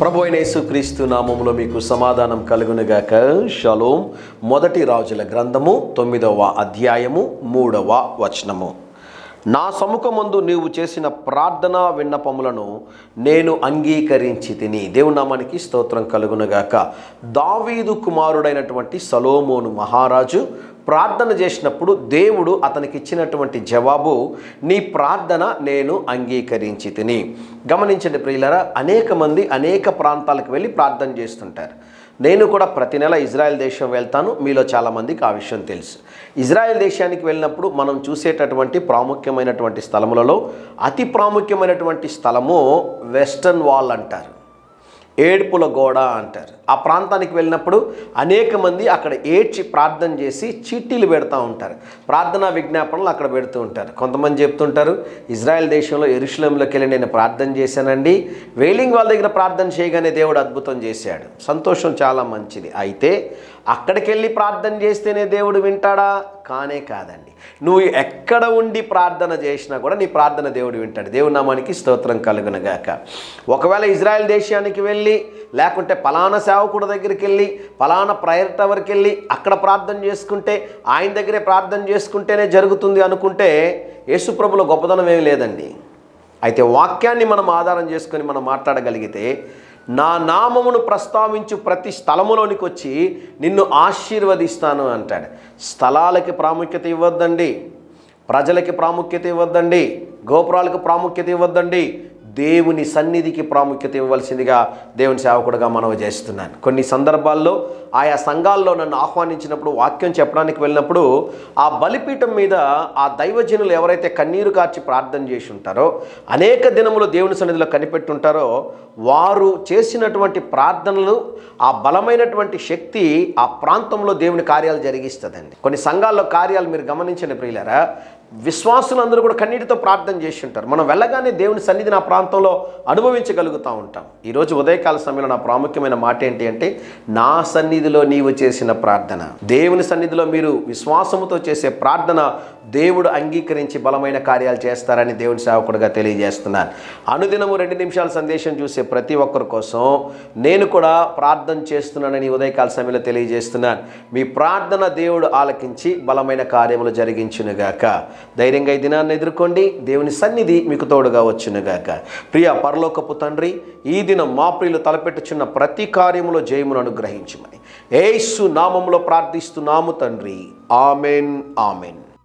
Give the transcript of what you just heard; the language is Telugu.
ప్రభు అయిన యేసుక్రీస్తు నామములో మీకు సమాధానం కలుగునుగాక. షలోం. మొదటి రాజుల గ్రంథము తొమ్మిదవ అధ్యాయము మూడవ వచనము. నా సముఖమందు నీవు చేసిన ప్రార్థనా విన్నపములను నేను అంగీకరించి తిని. దేవునామానికి స్తోత్రం కలుగునుగాక. దావీదు కుమారుడైనటువంటి సలోమోను మహారాజు ప్రార్థన చేసినప్పుడు దేవుడు అతనికి ఇచ్చినటువంటి జవాబు నీ ప్రార్థన నేను అంగీకరించి తిని. గమనించండి ప్రియులరా అనేక మంది అనేక ప్రాంతాలకు వెళ్ళి ప్రార్థన చేస్తుంటారు. నేను కూడా ప్రతి నెల ఇజ్రాయెల్ దేశం వెళ్తాను మీలో చాలామందికి ఆ విషయం తెలుసు. ఇజ్రాయెల్ దేశానికి వెళ్ళినప్పుడు మనం చూసేటటువంటి ప్రాముఖ్యమైనటువంటి స్థలములలో అతి ప్రాముఖ్యమైనటువంటి స్థలము వెస్టర్న్ వాల్ అంటారు. ఏడుపుల గోడ అంటారు. ఆ ప్రాంతానికి వెళ్ళినప్పుడు అనేక మంది అక్కడ ఏడ్చి ప్రార్థన చేసి చీటీలు పెడతా ఉంటారు. ప్రార్థనా విజ్ఞాపనలు అక్కడ పెడుతూ ఉంటారు. కొంతమంది చెప్తుంటారు ఇజ్రాయెల్ దేశంలో ఎరుషులంలోకి వెళ్ళి నేను ప్రార్థన చేశానండి. వేలింగ్ వాళ్ళ దగ్గర ప్రార్థన చేయగానే దేవుడు అద్భుతం చేశాడు. సంతోషం చాలా మంచిది. అయితే అక్కడికి వెళ్ళి ప్రార్థన చేస్తేనే దేవుడు వింటాడా? కానే కాదండి. నువ్వు ఎక్కడ ఉండి ప్రార్థన చేసినా కూడా నీ ప్రార్థన దేవుడు వింటాడు. దేవుడి నామానికి స్తోత్రం కలుగునగాక. ఒకవేళ ఇజ్రాయెల్ దేశానికి వెళ్ళి లేకుంటే పలానా సేవకుడి దగ్గరికి వెళ్ళి పలానా ప్రయర్ టవర్కి వెళ్ళి అక్కడ ప్రార్థన చేసుకుంటే ఆయన దగ్గరే ప్రార్థన చేసుకుంటేనే జరుగుతుంది అనుకుంటే యేసుప్రభుల గొప్పదనం ఏం లేదండి. అయితే వాక్యాన్ని మనం ఆధారం చేసుకొని మనం మాట్లాడగలిగితే నా నామమును ప్రస్తావించు ప్రతి స్థలములోనికి వచ్చి నిన్ను ఆశీర్వదిస్తాను అంటాడు. స్థలాలకి ప్రాముఖ్యత ఇవ్వద్దండి. ప్రజలకి ప్రాముఖ్యత ఇవ్వద్దండి. గోపురాలకు ప్రాముఖ్యత ఇవ్వద్దండి. దేవుని సన్నిధికి ప్రాముఖ్యత ఇవ్వవలసిందిగా దేవుని సేవకుడుగా మనవి చేస్తున్నాను. కొన్ని సందర్భాల్లో ఆయా సంఘాల్లో నన్ను ఆహ్వానించినప్పుడు వాక్యం చెప్పడానికి వెళ్ళినప్పుడు ఆ బలిపీఠం మీద ఆ దైవజనులు ఎవరైతే కన్నీరు కార్చి ప్రార్థన చేసి ఉంటారో అనేక దినములు దేవుని సన్నిధిలో కనిపెట్టుంటారో వారు చేసినటువంటి ప్రార్థనలు ఆ బలమైనటువంటి శక్తి ఆ ప్రాంతంలో దేవుని కార్యాలు జరిగిస్తుందండి. కొన్ని సంఘాల్లో కార్యాలు మీరు గమనించండి ప్రియులారా. విశ్వాసులందరూ కూడా కన్నీటితో ప్రార్థన చేసి ఉంటారు. మనం వెళ్ళగానే దేవుని సన్నిధి నా ప్రాంతంలో అనుభవించగలుగుతూ ఉంటాం. ఈరోజు ఉదయకాల సమయంలో నా ప్రాముఖ్యమైన మాట ఏంటి అంటే నా సన్నిధిలో నీవు చేసిన ప్రార్థన. దేవుని సన్నిధిలో మీరు విశ్వాసముతో చేసే ప్రార్థన దేవుడు అంగీకరించి బలమైన కార్యాలు చేస్తారని దేవుని సేవకుడుగా తెలియజేస్తున్నాను. అనుదినము రెండు నిమిషాల సందేశం చూసే ప్రతి ఒక్కరి కోసం నేను కూడా ప్రార్థన చేస్తున్నానని ఉదయకాల సమయంలో తెలియజేస్తున్నాను. మీ ప్రార్థన దేవుడు ఆలకించి బలమైన కార్యములు జరిగించునుగాక. ధైర్యంగా ఈ దినాన్ని ఎదుర్కోండి. దేవుని సన్నిధి మీకు తోడుగా వచ్చునుగాక. ప్రియ పరలోకపు తండ్రి ఈ దినం మా ప్రియులు తలపెట్టుచున్న ప్రతి కార్యములో జయమును అనుగ్రహించమని. ఏసు నామంలో ప్రార్థిస్తున్నాము తండ్రి. Amen amen.